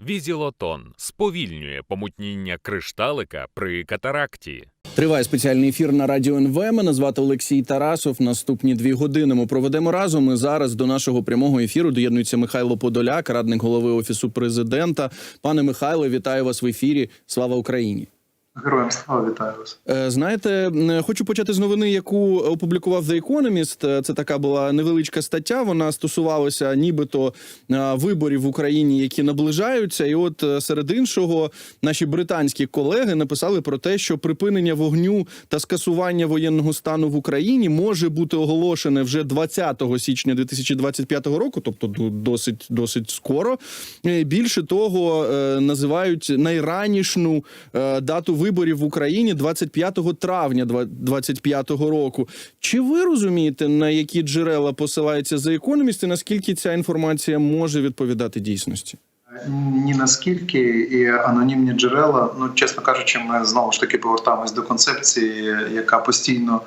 Візілотон сповільнює помутніння кришталика при катаракті. Триває спеціальний ефір на радіо НВ. Мене звати Олексій Тарасов. Наступні дві години ми проведемо разом. І зараз до нашого прямого ефіру доєднується Михайло Подоляк, радник голови офісу президента. Пане Михайло, вітаю вас в ефірі. Слава Україні! Героям слава вітаю вас. Е, Знаєте, хочу почати з новини, яку опублікував The Economist. Е, Це така була невеличка стаття. Вона стосувалася нібито е, виборів в Україні, які наближаються. І от серед іншого, наші британські колеги написали про те, що припинення вогню та скасування воєнного стану в Україні може бути оголошене вже 20 січня 2025 року, тобто досить досить скоро. Більше того, називають найранішну дату виборів в Україні 25 травня 2025 року. Чи ви розумієте, на які джерела посилається за економіст і наскільки ця інформація може відповідати дійсності? Ні наскільки і анонімні джерела, ну чесно кажучи, ми знову ж таки повертаємось до концепції, яка постійно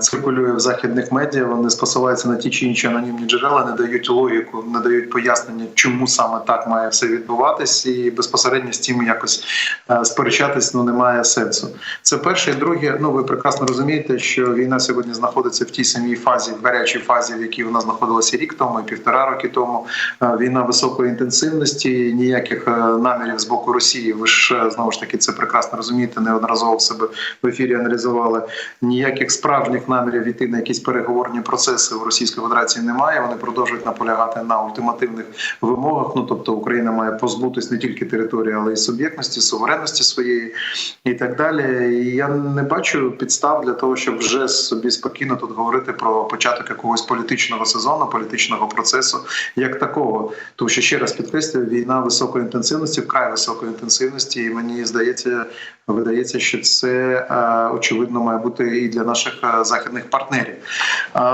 циркулює в західних медіа. Вони спосилаються на ті чи інші анонімні джерела, не дають логіку, не дають пояснення, чому саме так має все відбуватись, і безпосередньо з тим якось е, сперечатись ну немає сенсу. Це перше, і друге. Ну ви прекрасно розумієте, що війна сьогодні знаходиться в тій самій фазі, в гарячій фазі, в якій вона знаходилася рік тому, і півтора роки тому. Е, Війна високої інтенсивності, ніяких е, намірів з боку Росії. Ви ж е, знову ж таки це прекрасно розумієте. Неодноразово себе в ефірі аналізували. Ніяких справжніх намірів йти на якісь переговорні процеси у Російської Федерації немає. Вони продовжують наполягати на ультимативних вимогах. Ну тобто Україна має позбутись не тільки території, але й суб'єктності, суверенності своєї і так далі. І я не бачу підстав для того, щоб вже собі спокійно тут говорити про початок якогось політичного сезону, політичного процесу як такого. Тому що ще раз підкреслюю, війна високої інтенсивності, вкрай високої інтенсивності, і мені здається, видається, що це е, очевидно має бути і для наших е, західних партнерів.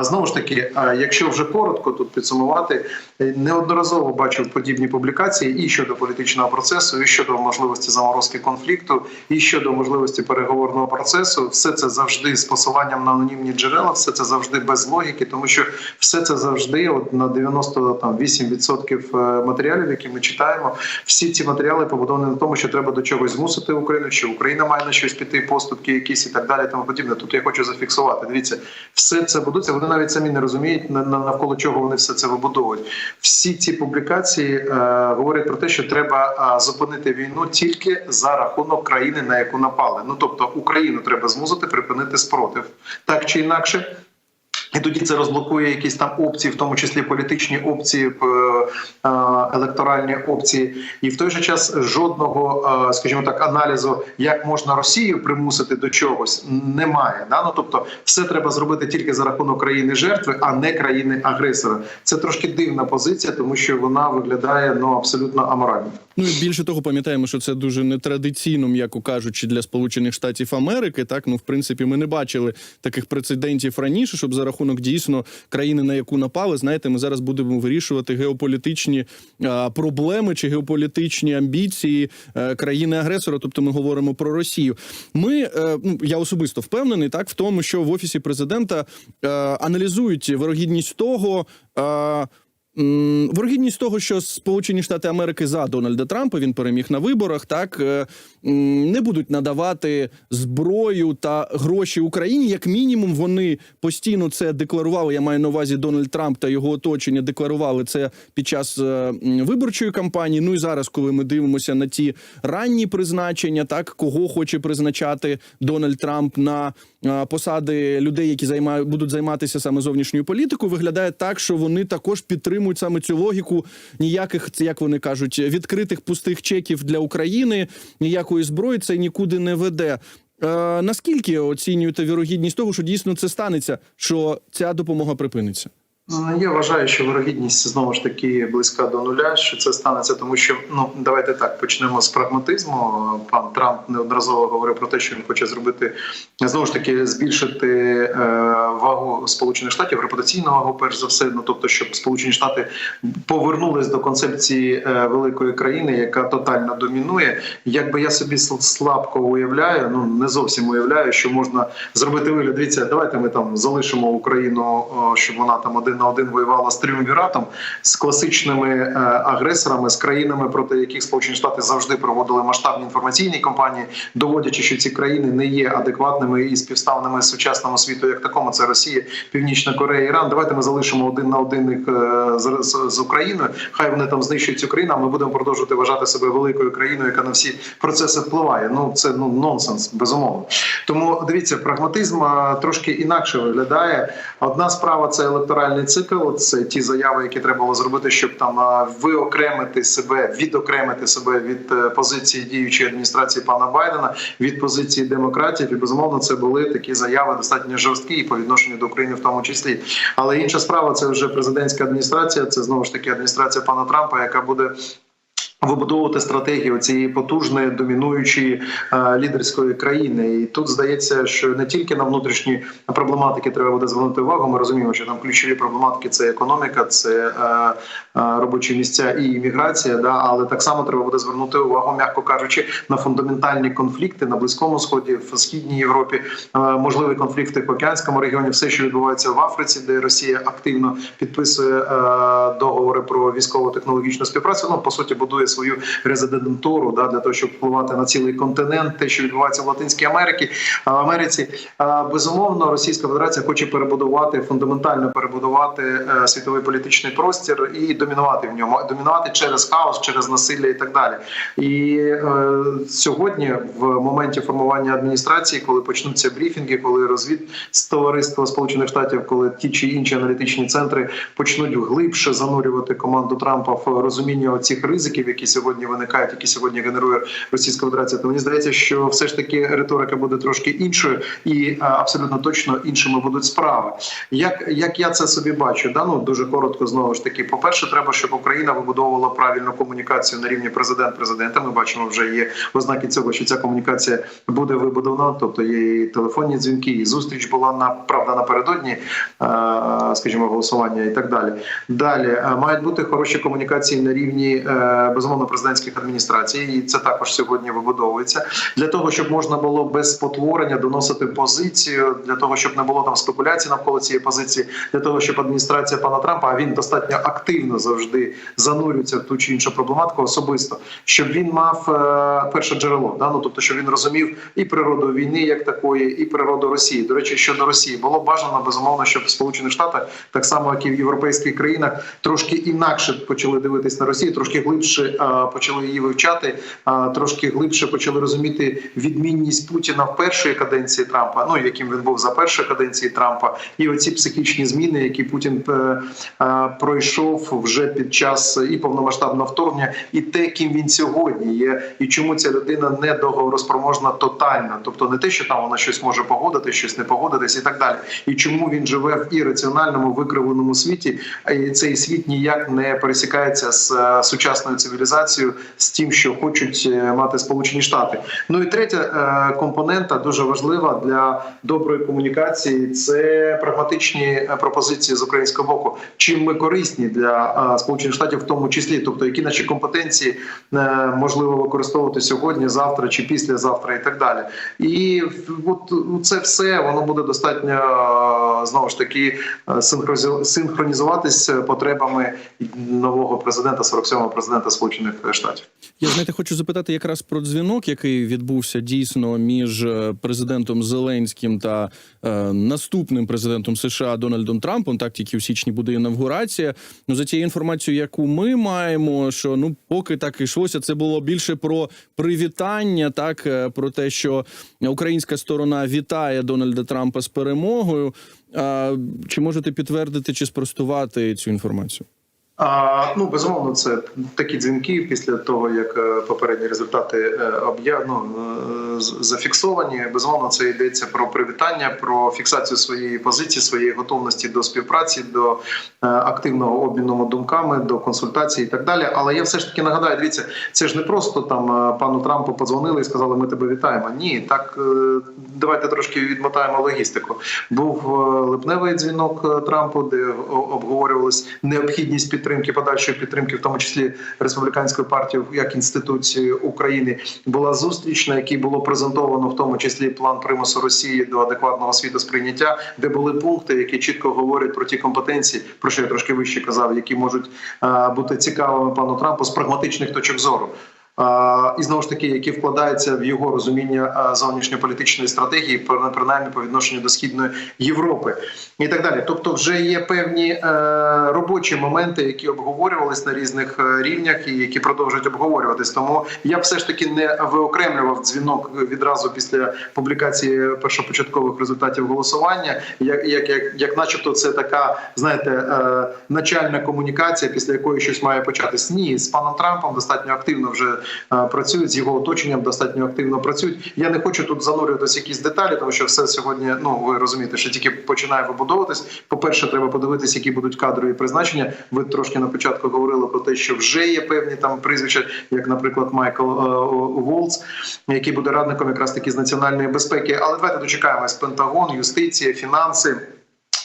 Знову ж таки, е, якщо вже коротко тут підсумувати, е, неодноразово бачив подібні публікації і щодо політичного процесу, і щодо можливості заморозки конфлікту, і щодо можливості переговорного процесу. Все це завжди з посиланням на анонімні джерела, все це завжди без логіки, тому що все це завжди, от на 98% е, матеріалів, які ми читаємо, всі ці матеріали побудовані на тому, що треба до чогось змусити Україну, що Україна має на щось піти, поступки якісь і так далі. Тому подібне. Тут я хочу зафіксувати. Дивіться, все це будується. Вони навіть самі не розуміють на- на- навколо чого вони все це вибудовують. Всі ці публікації е, говорять про те, що треба е, зупинити війну тільки за рахунок країни, на яку напали. Ну тобто Україну треба змусити припинити спротив, так чи інакше. І тоді це розблокує якісь там опції, в тому числі політичні опції, е, електоральні опції, і в той же час жодного, е, скажімо так, аналізу, як можна Росію примусити до чогось, немає. Да? Ну тобто, все треба зробити тільки за рахунок країни жертви, а не країни агресора. Це трошки дивна позиція, тому що вона виглядає ну абсолютно аморально. Ну і більше того, пам'ятаємо, що це дуже нетрадиційно, м'яко кажучи, для Сполучених Штатів Америки. Так, ну в принципі, ми не бачили таких прецедентів раніше, щоб за рахунок дійсно країни, на яку напали, знаєте, ми зараз будемо вирішувати геополітичні а, проблеми чи геополітичні амбіції е, країни-агресора. Тобто, ми говоримо про Росію. Ми е, ну я особисто впевнений, так в тому, що в офісі президента е, аналізують вирогідність того. М, Вирогідність того, що Сполучені Штати Америки за Дональда Трампа він переміг на виборах, так е, не будуть надавати зброю та гроші Україні. Як мінімум, вони постійно це декларували. Я маю на увазі Дональд Трамп та його оточення декларували це під час е, виборчої кампанії. Ну і зараз, коли ми дивимося на ті ранні призначення, так кого хоче призначати Дональд Трамп на посади людей, які займають будуть займатися саме зовнішньою політикою, виглядає так, що вони також підтримують саме цю логіку ніяких, як вони кажуть, відкритих пустих чеків для України, ніякої зброї це нікуди не веде. Е, наскільки оцінюєте вірогідність того, що дійсно це станеться, що ця допомога припиниться? Ну, Я вважаю, що вирогідність знову ж таки близька до нуля. Що це станеться, тому що ну давайте так почнемо з прагматизму. Пан Трамп неодноразово говорив про те, що він хоче зробити знову ж таки збільшити е, вагу Сполучених Штатів, репутаційну вагу, перш за все. Ну тобто, щоб Сполучені Штати повернулись до концепції е, великої країни, яка тотально домінує. Якби я собі сл- слабко уявляю, ну не зовсім уявляю, що можна зробити вигляд. Дивіться, давайте ми там залишимо Україну, щоб вона там один один на один воювала з тріумвіратом, з класичними е, агресорами, з країнами, проти яких Сполучені Штати завжди проводили масштабні інформаційні кампанії, доводячи, що ці країни не є адекватними і співставними сучасному світу, як такому. Це Росія, Північна Корея, Іран. Давайте ми залишимо один на один їх е, з, з, Україною. Хай вони там знищують цю країну. а Ми будемо продовжувати вважати себе великою країною, яка на всі процеси впливає. Ну це ну нонсенс, безумовно. Тому дивіться, прагматизм трошки інакше виглядає. Одна справа це електоральний цикл. Це ті заяви, які треба було зробити, щоб там виокремити себе, відокремити себе від е, позиції діючої адміністрації пана Байдена, від позиції демократів. І безумовно, це були такі заяви достатньо жорсткі і по відношенню до України, в тому числі. Але інша справа це вже президентська адміністрація. Це знову ж таки адміністрація пана Трампа, яка буде. Вибудовувати стратегію цієї потужної домінуючої е, лідерської країни, і тут здається, що не тільки на внутрішні проблематики треба буде звернути увагу. Ми розуміємо, що там ключові проблематики це економіка, це е, е, робочі місця і імміграція. Да, але так само треба буде звернути увагу, м'яко кажучи, на фундаментальні конфлікти на близькому сході, в східній Європі, можливі конфлікти в океанському регіоні, все, що відбувається в Африці, де Росія активно підписує договори про військово-технологічну співпрацю. Ну по суті, будує свою резидентуру да для того, щоб впливати на цілий континент, те, що відбувається в Латинській Америці. Америці безумовно, Російська Федерація хоче перебудувати фундаментально перебудувати е, світовий політичний простір і домінувати в ньому, домінувати через хаос, через насилля і так далі. І е, сьогодні, в моменті формування адміністрації, коли почнуться брифінги, коли розвід товариства Сполучених Штатів, коли ті чи інші аналітичні центри почнуть глибше занурювати команду Трампа в розуміння цих ризиків, які сьогодні виникають, які сьогодні генерує Російська Федерація, то мені здається, що все ж таки риторика буде трошки іншою, і а, абсолютно точно іншими будуть справи. Як, як я це собі бачу, да? ну, дуже коротко знову ж таки. По перше, треба, щоб Україна вибудовувала правильну комунікацію на рівні президент-президента. Ми бачимо, вже є ознаки цього, що ця комунікація буде вибудована. Тобто є і телефонні дзвінки, і зустріч була на правда напередодні, е, скажімо, голосування і так далі. Далі е, мають бути хороші комунікації на рівні е, безумовно президентських адміністрацій, і це також сьогодні вибудовується для того, щоб можна було без спотворення доносити позицію, для того, щоб не було там спекуляцій навколо цієї позиції, для того, щоб адміністрація пана Трампа, а він достатньо активно завжди занурюється в ту чи іншу проблематику особисто, щоб він мав е, перше джерело, да? ну, тобто, щоб він розумів і природу війни як такої, і природу Росії. До речі, щодо Росії було бажано безумовно, щоб в Сполучених Штатах, так само як і в європейських країнах, трошки інакше почали дивитись на Росію, трошки глибше почали її вивчати, е, трошки глибше почали розуміти відмінність Путіна в першої каденції Трампа, ну яким він був за першої каденції Трампа, і оці психічні зміни, які Путін е, е, пройшов вже під час і повномасштабного вторгнення, і те, ким він сьогодні є, і чому ця людина не договороспроможна тотально, тобто не те, що там вона щось може погодити, щось не погодитись, і так далі. І чому він живе в ірраціональному викривленому світі, і цей світ ніяк не пересікається з е, сучасною цивілізацією, з тим, що хочуть е, мати Сполучені Штати. Ну і третя е, компонента дуже важлива для доброї комунікації. Це прагматичні е, пропозиції з українського боку. Чим ми корисні для Сполучених Штатів, в тому числі, тобто які наші компетенції можливо використовувати сьогодні, завтра чи післязавтра, і так далі. І от ну, це все воно буде достатньо знову ж таки синхронізуватись потребами нового президента, 47-го президента Сполучених Штатів. Я знаєте, хочу запитати якраз про дзвінок, який відбувся дійсно між е, президентом Зеленським та е, наступним президентом США Дональдом Трампом. Так тільки в січні буде інавгурація. Ну за тією інформацією, яку ми маємо, що ну поки так йшлося, це було більше про привітання, так е, про те, що українська сторона вітає Дональда Трампа з перемогою. А, чи можете підтвердити чи спростувати цю інформацію? А, ну безумовно, це такі дзвінки після того, як е, попередні результати е, ну, е, зафіксовані. Безумовно, це йдеться про привітання, про фіксацію своєї позиції, своєї готовності до співпраці, до активного обміну думками, до консультацій і так далі. Але я все ж таки нагадаю, дивіться, це ж не просто там пану Трампу подзвонили і сказали, ми тебе вітаємо. Ні, так давайте трошки відмотаємо логістику. Був липневий дзвінок Трампу, де обговорювалась необхідність підтримки підтримки, подальшої підтримки, в тому числі республіканської партії як інституції України, була зустріч, на якій було презентовано в тому числі план примусу Росії до адекватного світосприйняття, де були пункти, які чітко говорять про ті компетенції, про що я трошки вище казав, які можуть е, бути цікавими пану Трампу з прагматичних точок зору. І знову ж таки, які вкладаються в його розуміння зовнішньополітичної стратегії, при- принаймні по відношенню до східної Європи, і так далі. Тобто, вже є певні е, робочі моменти, які обговорювались на різних е, рівнях, і які продовжують обговорюватись. Тому я б все ж таки не виокремлював дзвінок відразу після публікації першопочаткових результатів голосування, як, як, як, як начебто, це така, знаєте, е, начальна комунікація, після якої щось має початись. Ні, з паном Трампом достатньо активно вже працюють, з його оточенням достатньо активно працюють. Я не хочу тут занурюватися якісь деталі, тому що все сьогодні, ну ви розумієте, що тільки починає вибудовуватись. По-перше, треба подивитися, які будуть кадрові призначення. Ви трошки на початку говорили про те, що вже є певні там прізвища, як, наприклад, Майкл е, Волц, який буде радником якраз таки з національної безпеки. Але давайте дочекаємось Пентагон, юстиція, фінанси.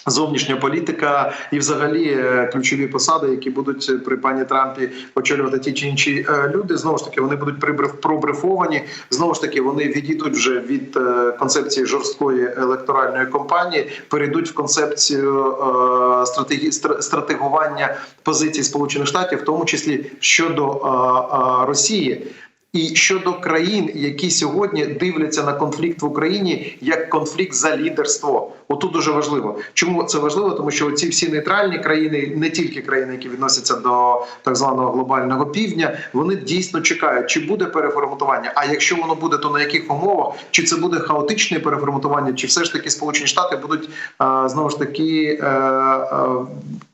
Зовнішня політика і, взагалі, е, ключові посади, які будуть при пані Трампі очолювати ті чи інші е, люди. Знову ж таки, вони будуть пробрифовані. Знову ж таки, вони відійдуть вже від е, концепції жорсткої електоральної кампанії, перейдуть в концепцію е, стратегі... стратегування позицій Сполучених Штатів, в тому числі щодо е, е, Росії. І щодо країн, які сьогодні дивляться на конфлікт в Україні як конфлікт за лідерство, отут дуже важливо. Чому це важливо? Тому що ці всі нейтральні країни, не тільки країни, які відносяться до так званого глобального півдня, вони дійсно чекають, чи буде переформатування. А якщо воно буде, то на яких умовах? Чи це буде хаотичне переформатування, чи все ж таки Сполучені Штати будуть е, знову ж таки.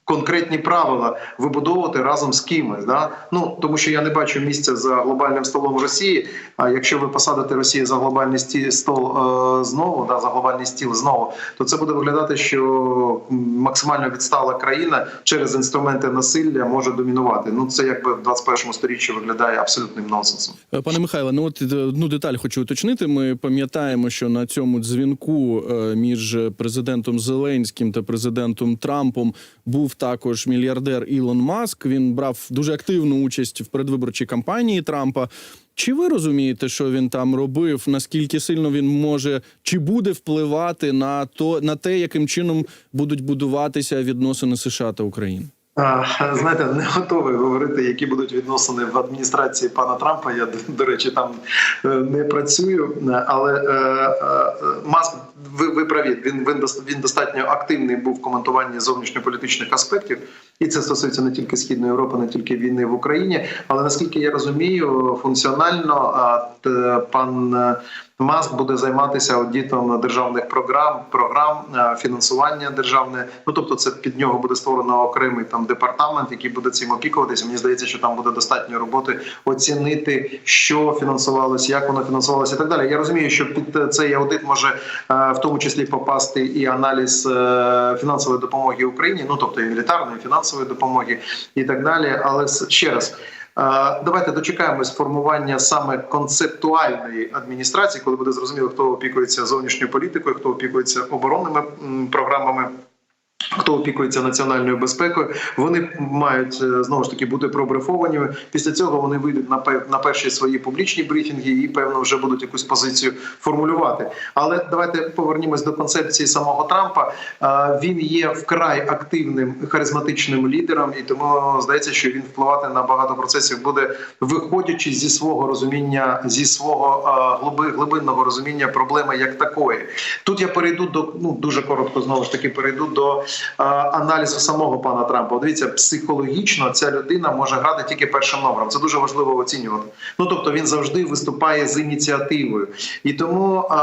Конкретні правила вибудовувати разом з кимось, да ну тому що я не бачу місця за глобальним столом Росії. А якщо ви посадите Росію за глобальний сті- стол е, знову, да за глобальний стіл знову, то це буде виглядати, що максимально відстала країна через інструменти насилля може домінувати. Ну це якби в 21 сторіччі виглядає абсолютним нонсенсом. Е, Пане Михайле, ну от е, одну деталь хочу уточнити. Ми пам'ятаємо, що на цьому дзвінку е, між президентом Зеленським та президентом Трампом був також мільярдер Ілон Маск. Він брав дуже активну участь в передвиборчій кампанії Трампа. Чи ви розумієте, що він там робив? Наскільки сильно він може чи буде впливати на то на те, яким чином будуть будуватися відносини США та України? Знаєте, не готовий говорити, які будуть відносини в адміністрації пана Трампа. Я до речі, там е, не працюю, але е, е, Маск, ви, ви праві. Він він достатньо активний був в коментуванні зовнішньополітичних аспектів, і це стосується не тільки східної Європи, не тільки війни в Україні. Але наскільки я розумію, функціонально пан. е, Маск буде займатися аудитом державних програм, програм е, фінансування державне. Ну тобто, це під нього буде створено окремий там департамент, який буде цим опікуватися. Мені здається, що там буде достатньо роботи оцінити, що фінансувалося, як воно фінансувалося, і так далі. Я розумію, що під цей аудит може е, в тому числі попасти і аналіз е, фінансової допомоги Україні, ну тобто і мілітарної, і фінансової допомоги, і так далі. Але ще раз. Е, Давайте дочекаємось формування саме концептуальної адміністрації, коли буде зрозуміло, хто опікується зовнішньою політикою, хто опікується оборонними програмами. Хто опікується національною безпекою, вони мають е, знову ж таки бути пробрифовані. Після цього вони вийдуть на на перші свої публічні брифінги і певно вже будуть якусь позицію формулювати. Але давайте повернімось до концепції самого Трампа. Е, Він є вкрай активним харизматичним лідером, і тому здається, що він впливати на багато процесів буде виходячи зі свого розуміння, зі свого е, глиби, глибинного розуміння проблеми як такої. Тут я перейду до ну дуже коротко знову ж таки перейду до аналізу самого пана Трампа. Дивіться, психологічно ця людина може грати тільки першим номером. Це дуже важливо оцінювати. Ну тобто він завжди виступає з ініціативою. І тому, е,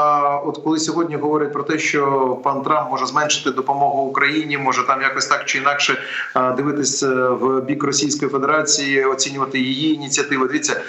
от коли сьогодні говорять про те, що пан Трамп може зменшити допомогу Україні, може там якось так чи інакше е, дивитись е, в бік Російської Федерації, оцінювати її ініціативи. Дивіться.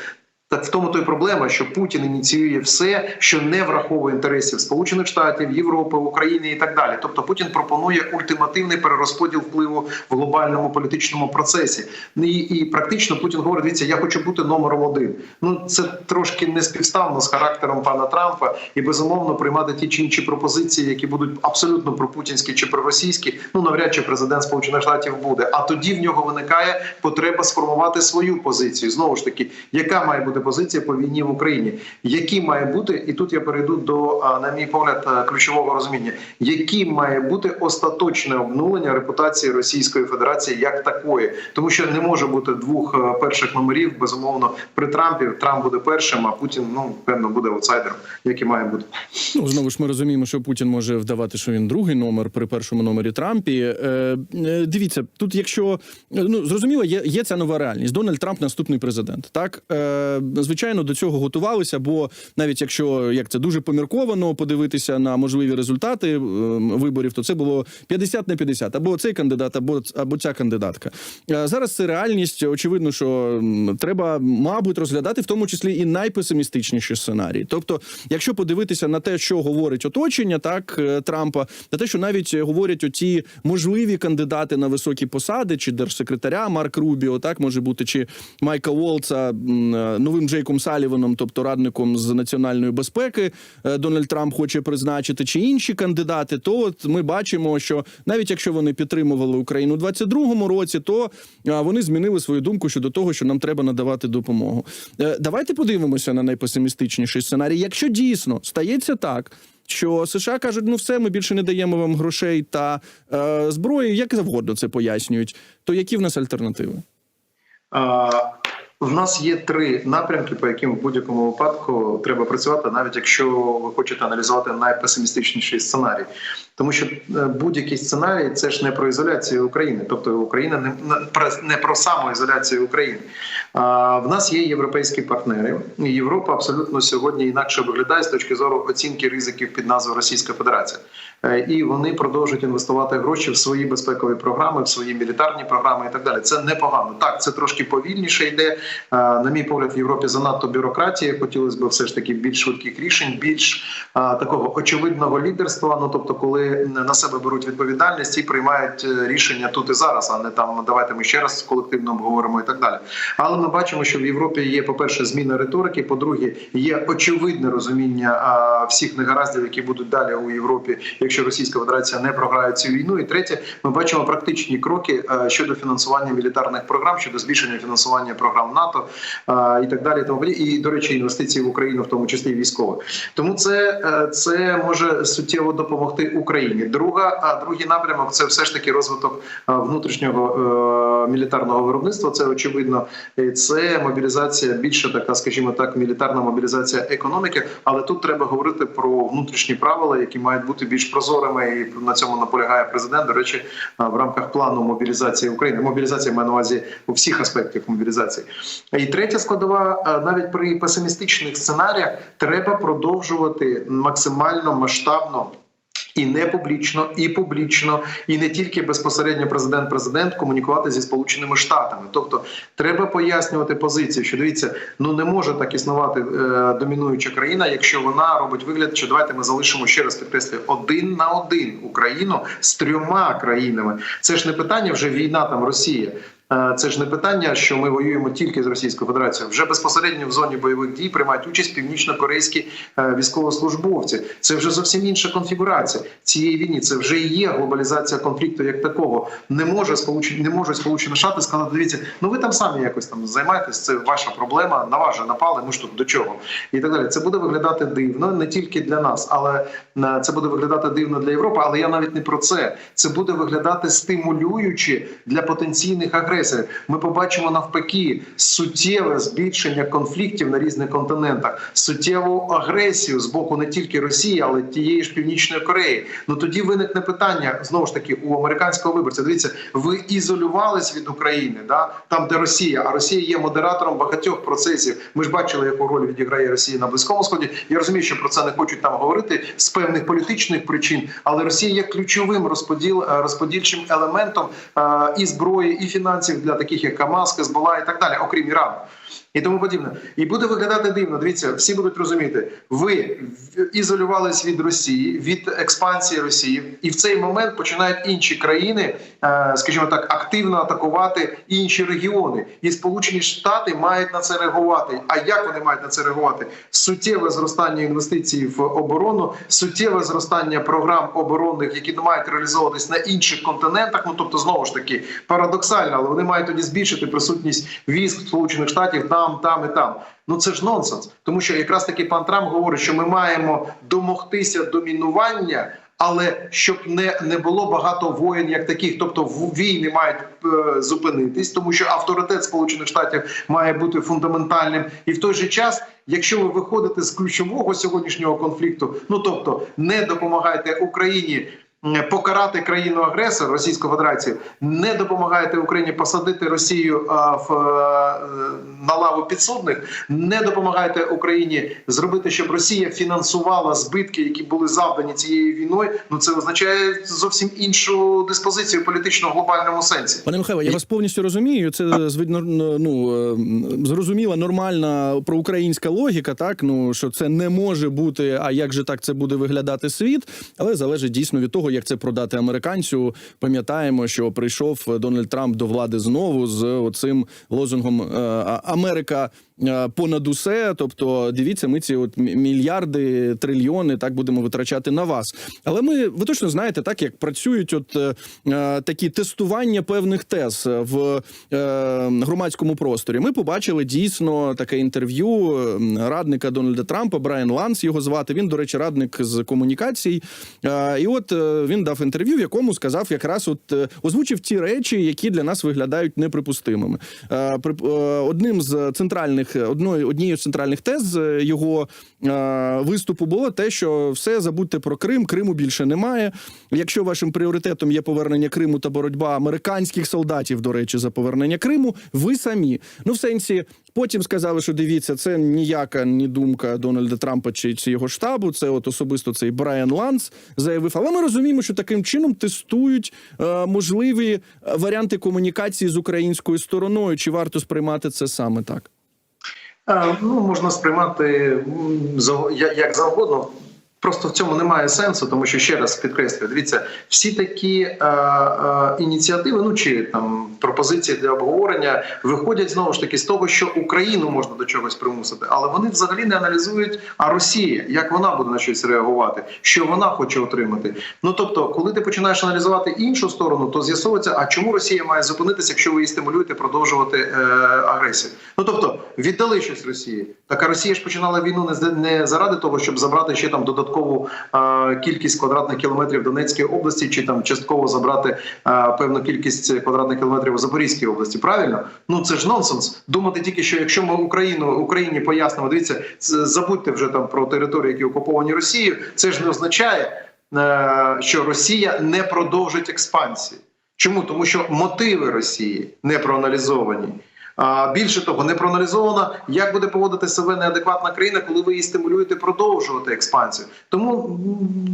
Так в тому то й проблема, що Путін ініціює все, що не враховує інтересів Сполучених Штатів, Європи, України і так далі. Тобто Путін пропонує ультимативний перерозподіл впливу в глобальному політичному процесі. І, і практично Путін говорить: дивіться, я хочу бути номером один. Ну це трошки не співставно з характером пана Трампа, і безумовно приймати ті чи інші пропозиції, які будуть абсолютно пропутінські чи проросійські. Ну навряд чи президент Сполучених Штатів буде. А тоді в нього виникає потреба сформувати свою позицію. Знову ж таки, яка має бути позиція по війні в Україні? Які має бути, і тут я перейду до, на мій погляд, ключового розуміння, які має бути остаточне обнулення репутації Російської Федерації як такої, тому що не може бути двох перших номерів. Безумовно, при Трампі Трамп буде першим, а Путін ну певно буде аутсайдером, як і має бути. Ну знову ж ми розуміємо, що Путін може вдавати, що він другий номер при першому номері Трампі. Е, е, дивіться, тут, якщо е, ну зрозуміло, є, є ця нова реальність. Дональд Трамп наступний президент. Так е, звичайно, до цього готувалися, бо навіть якщо як це дуже помірковано подивитися на можливі результати е, виборів, то це було 50 на 50. або цей кандидат, або або ця кандидатка. Е, зараз це реальність. Очевидно, що треба, мабуть, розглядати в тому числі і найпесимістичніші сценарії. Тобто, якщо подивитися на те, що говорить оточення, так е, Трампа, на те, що навіть говорять оті можливі кандидати на високі посади, чи держсекретаря Марк Рубіо, так може бути, чи Майка Волца е, новим Джейком Саліваном, тобто радником з національної безпеки, е, Дональд Трамп хоче призначити, чи інші кандидати, то от ми бачимо, що навіть якщо вони підтримували Україну у 22-му році, то вони змінили свою думку щодо того, що нам треба надавати допомогу. Е, Давайте подивимося на найпесимістичніший сценарій. Якщо дійсно стається так. Що США кажуть, ну все, ми більше не даємо вам грошей та е, зброї, як завгодно це пояснюють. То які в нас альтернативи? В нас є три напрямки, по яким в будь-якому випадку треба працювати, навіть якщо ви хочете аналізувати найпесимістичніший сценарій. Тому що е, будь-який сценарій це ж не про ізоляцію України, тобто Україна не, про не про самоізоляцію України. А в нас є європейські партнери. Європа абсолютно сьогодні інакше виглядає з точки зору оцінки ризиків під назвою Російська Федерація. Е, І вони продовжують інвестувати гроші в свої безпекові програми, в свої мілітарні програми і так далі. Це непогано. Так, це трошки повільніше йде. Е, На мій погляд, в Європі занадто бюрократії. Хотілося б все ж таки більш швидких рішень, більш такого очевидного лідерства. Ну тобто, коли на себе беруть відповідальність і приймають е, рішення тут і зараз, а не там давайте ми ще раз колективно обговоримо і так далі. Але ми бачимо, що в Європі є, по-перше, зміна риторики. По-друге, є очевидне розуміння всіх негараздів, які будуть далі у Європі, якщо Російська Федерація не програє цю війну. І третє, ми бачимо практичні кроки щодо фінансування мілітарних програм, щодо збільшення фінансування програм НАТО і так далі. Тому і до речі, інвестиції в Україну, в тому числі військових. Тому це, е, це може суттєво допомогти Україні. Друга, а другий напрямок це все ж таки розвиток внутрішнього е, мілітарного виробництва. Це очевидно, це мобілізація більше така, скажімо так, мілітарна мобілізація економіки. Але тут треба говорити про внутрішні правила, які мають бути більш прозорими, і на цьому наполягає президент. До речі, в рамках плану мобілізації України. Мобілізація має на увазі у всіх аспектах мобілізації. І третя складова, навіть при песимістичних сценаріях, треба продовжувати максимально масштабно. І не публічно, і публічно, і не тільки безпосередньо президент-президент комунікувати зі сполученими штатами. Тобто, треба пояснювати позицію, що дивіться, ну не може так існувати е, домінуюча країна, якщо вона робить вигляд, що давайте ми залишимо ще раз підкреслюю, один на один Україну з трьома країнами. Це ж не питання вже війна там Росія. Е, Це ж не питання, що ми воюємо тільки з Російською Федерацією. Вже безпосередньо в зоні бойових дій приймають участь північно-корейські е, військовослужбовці. Це вже зовсім інша конфігурація цієї війни. Це вже і є глобалізація конфлікту як такого. Не може сполучені, не можуть сполучені штати сказати, дивіться, ну ви там самі якось там займаєтесь. Це ваша проблема. На вас же напали. Ми ж тут до чого і так далі. Це буде виглядати дивно не тільки для нас, але е, це буде виглядати дивно для Європи. Але я навіть не про це. Це буде виглядати стимулюючи для потенційних агресорів. Ми побачимо навпаки суттєве збільшення конфліктів на різних континентах, суттєву агресію з боку не тільки Росії, але тієї ж північної Кореї. Ну тоді виникне питання знову ж таки у американського виборця. Дивіться, ви ізолювались від України, да там, де Росія, а Росія є модератором багатьох процесів. Ми ж бачили, яку роль відіграє Росія на близькому сході. Я розумію, що про це не хочуть там говорити з певних політичних причин, але Росія є ключовим розподіл е, розподільчим елементом е, і зброї, і фінансів для таких як Камаз, Казбала і так далі, окрім Ірану. І тому подібне, і буде виглядати дивно. Дивіться, всі будуть розуміти, ви ізолювались від Росії, від експансії Росії, і в цей момент починають інші країни, е, скажімо так, активно атакувати інші регіони. І Сполучені Штати мають на це реагувати. А як вони мають на це реагувати? Суттєве зростання інвестицій в оборону, суттєве зростання програм оборонних, які мають реалізовуватись на інших континентах. Ну тобто, знову ж таки, парадоксально, але вони мають тоді збільшити присутність військ Сполучених Штатів там, там і там. Ну це ж нонсенс, тому що якраз таки пан Трамп говорить, що ми маємо домогтися домінування. Але щоб не, не було багато воєн як таких, тобто війни мають е, зупинитись, тому що авторитет Сполучених Штатів має бути фундаментальним, і в той же час, якщо ви виходите з ключового сьогоднішнього конфлікту, ну тобто не допомагаєте Україні. М, Покарати країну агресор Російську Федерацію, не допомагаєте Україні посадити Росію в е, на лаву підсудних, не допомагаєте Україні зробити, щоб Росія фінансувала збитки, які були завдані цією війною. Ну це означає зовсім іншу диспозицію політично в глобальному сенсі. Пане Михайло, я вас повністю розумію. Це ну е, зрозуміла нормальна проукраїнська логіка, так ну що це не може бути. А як же так це буде виглядати світ? Але залежить дійсно від того, як це продати американцю. Пам'ятаємо, що прийшов Дональд Трамп до влади знову з оцим лозунгом е, Америка. е, Понад усе, тобто дивіться, ми ці от мільярди, трильйони так будемо витрачати на вас. Але ми ви точно знаєте, так як працюють от е, такі тестування певних тез в громадському просторі. Ми побачили дійсно таке інтерв'ю радника Дональда Трампа Брайан Ланс. Його звати. Він, до речі, радник з комунікацій. І от він дав інтерв'ю, в якому сказав якраз от е, озвучив ті речі, які для нас виглядають неприпустимими. Е, е, одним з центральних одною однією з центральних тез його виступу було те, що все забудьте про Крим, Криму більше немає. Якщо вашим пріоритетом є повернення Криму та боротьба американських солдатів, до речі, за повернення Криму, ви самі. Ну, в сенсі, потім сказали, що дивіться, це ніяка ні думка Дональда Трампа чи, чи його штабу. Це от особисто цей Брайан Ланс заявив. Але ми розуміємо, що таким чином тестують е, можливі е, варіанти комунікації з українською стороною. Чи варто сприймати це саме так? Е, Ну, можна сприймати як завгодно. Просто в цьому немає сенсу, тому що ще раз підкреслюю, дивіться, всі такі е, е, ініціативи, ну чи там пропозиції для обговорення, виходять знову ж таки з того, що Україну можна до чогось примусити, але вони взагалі не аналізують, а Росія, як вона буде на щось реагувати, що вона хоче отримати. Ну тобто, коли ти починаєш аналізувати іншу сторону, то з'ясовується, а чому Росія має зупинитися, якщо ви її стимулюєте продовжувати е, агресію? Ну тобто віддали щось Росії. Так а Росія ж починала війну не заради того, щоб забрати ще там додаткову кількість квадратних кілометрів Донецької області, чи там частково забрати певну кількість квадратних кілометрів у Запорізькій області. Правильно? Ну це ж нонсенс. Думати тільки, що якщо ми Україну Україні пояснимо, дивіться, забудьте вже там про території, які окуповані Росією. Це ж не означає, е, що Росія не продовжить експансію. Чому? Тому що мотиви Росії не проаналізовані. Більше того, не проаналізовано, як буде поводити себе неадекватна країна, коли ви її стимулюєте продовжувати експансію. Тому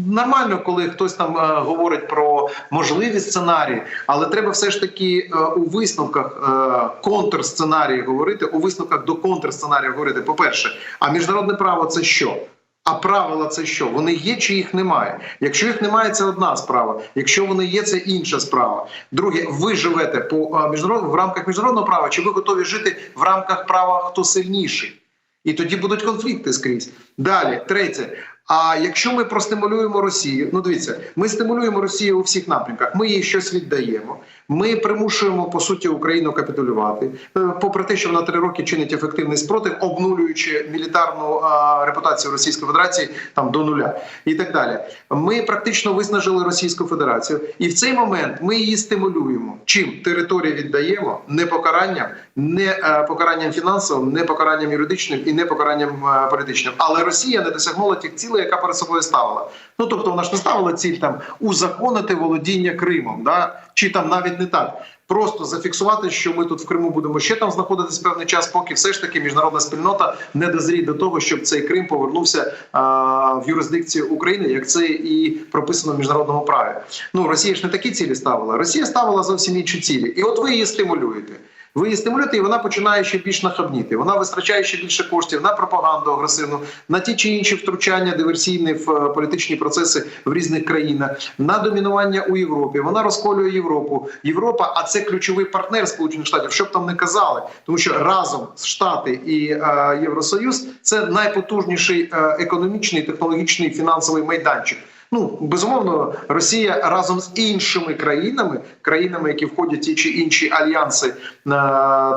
нормально, коли хтось там е, говорить про можливі сценарії, але треба все ж таки е, у висновках е, контрсценарії говорити, у висновках до контрсценарію говорити. По перше, а міжнародне право це що? А правила це що? Вони є чи їх немає? Якщо їх немає, це одна справа. Якщо вони є, це інша справа. Друге, ви живете по а, міжнарод... в рамках міжнародного права, чи ви готові жити в рамках права хто сильніший? І тоді будуть конфлікти скрізь. Далі, третє. А якщо ми простимулюємо Росію, ну дивіться, ми стимулюємо Росію у всіх напрямках. Ми їй щось віддаємо. Ми примушуємо по суті Україну капітулювати, Е, попри те, що вона три роки чинить ефективний спротив, обнулюючи мілітарну а, репутацію Російської Федерації там до нуля і так далі. Ми практично виснажили Російську Федерацію, і в цей момент ми її стимулюємо. Чим територію віддаємо не покаранням, не е, покаранням фінансовим, не покаранням юридичним і не покаранням е, політичним. Але Росія не досягнула тих цілей, яка перед собою ставила. Ну тобто вона ж не ставила ціль там узаконити володіння Кримом, да чи там навіть не так. Просто зафіксувати, що ми тут в Криму будемо ще там знаходитись певний час, поки все ж таки міжнародна спільнота не дозріє до того, щоб цей Крим повернувся а, в юрисдикцію України, як це і прописано в міжнародному праві. Ну Росія ж не такі цілі ставила. Росія ставила зовсім інші цілі, і от ви її стимулюєте. Ви її стимулюєте, і вона починає ще більш нахабніти. Вона витрачає ще більше коштів на пропаганду агресивну, на ті чи інші втручання диверсійні в е, політичні процеси в різних країнах, на домінування у Європі. Вона розколює Європу. Європа, а це ключовий партнер Сполучених Штатів. Що б там не казали, тому що разом Штати і е, Євросоюз це найпотужніший е, економічний, технологічний фінансовий майданчик. Ну безумовно, Росія разом з іншими країнами, країнами, які входять ті чи інші альянси е,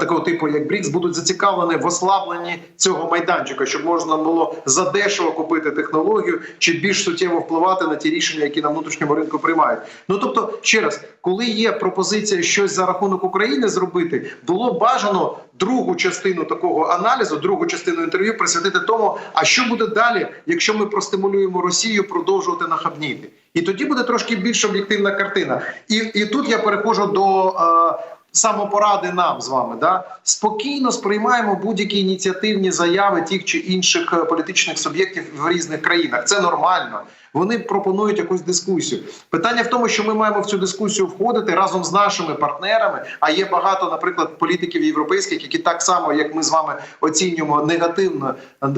такого типу, як БРІКС, будуть зацікавлені в ослабленні цього майданчика, щоб можна було задешево купити технологію чи більш суттєво впливати на ті рішення, які на внутрішньому ринку приймають. Ну тобто, ще раз, коли є пропозиція щось за рахунок України зробити, було бажано другу частину такого аналізу, другу частину інтерв'ю присвятити тому, а що буде далі, якщо ми простимулюємо Росію продовжувати нахабніти. І тоді буде трошки більш об'єктивна картина. І, і тут я переходжу до е, самопоради нам з вами. Да? Спокійно сприймаємо будь-які ініціативні заяви тих чи інших е, політичних суб'єктів в різних країнах. Це нормально. Вони пропонують якусь дискусію. Питання в тому, що ми маємо в цю дискусію входити разом з нашими партнерами. А є багато, наприклад, політиків європейських, які так само, як ми з вами оцінюємо негативно,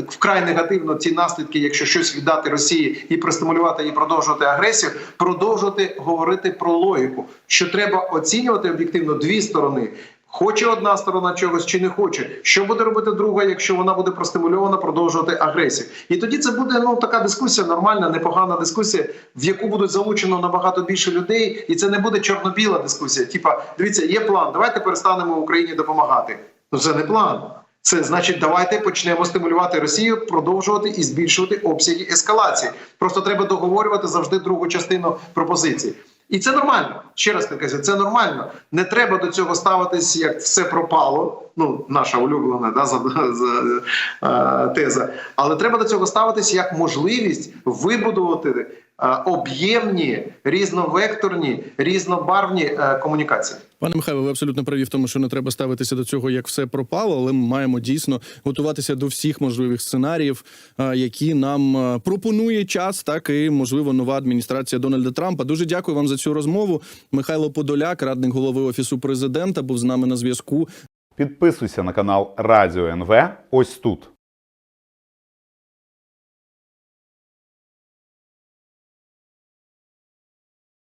вкрай негативно ці наслідки, якщо щось віддати Росії і простимулювати і продовжувати агресію, продовжувати говорити про логіку, що треба оцінювати об'єктивно дві сторони. Хоче одна сторона чогось чи не хоче, що буде робити друга, якщо вона буде простимульована продовжувати агресію, і тоді це буде ну така дискусія, нормальна, непогана дискусія, в яку будуть залучено набагато більше людей, і це не буде чорно-біла дискусія. Типа, дивіться, є план. Давайте перестанемо Україні допомагати. Ну це не план. Це значить, давайте почнемо стимулювати Росію, продовжувати і збільшувати обсяги ескалації. Просто треба договорювати завжди другу частину пропозиції. І це нормально. Ще раз кажу, це нормально. Не треба до цього ставитись, як все пропало. Ну, наша улюблена да, за, за, е, теза. Але треба до цього ставитись як можливість вибудувати об'ємні, різновекторні, різнобарвні е, комунікації. Пане Михайло, ви абсолютно праві в тому, що не треба ставитися до цього, як все пропало, але ми маємо дійсно готуватися до всіх можливих сценаріїв, які нам пропонує час, так і можливо нова адміністрація Дональда Трампа. Дуже дякую вам за цю розмову. Михайло Подоляк, радник голови офісу президента, був з нами на зв'язку. Підписуйся на канал Радіо НВ ось тут.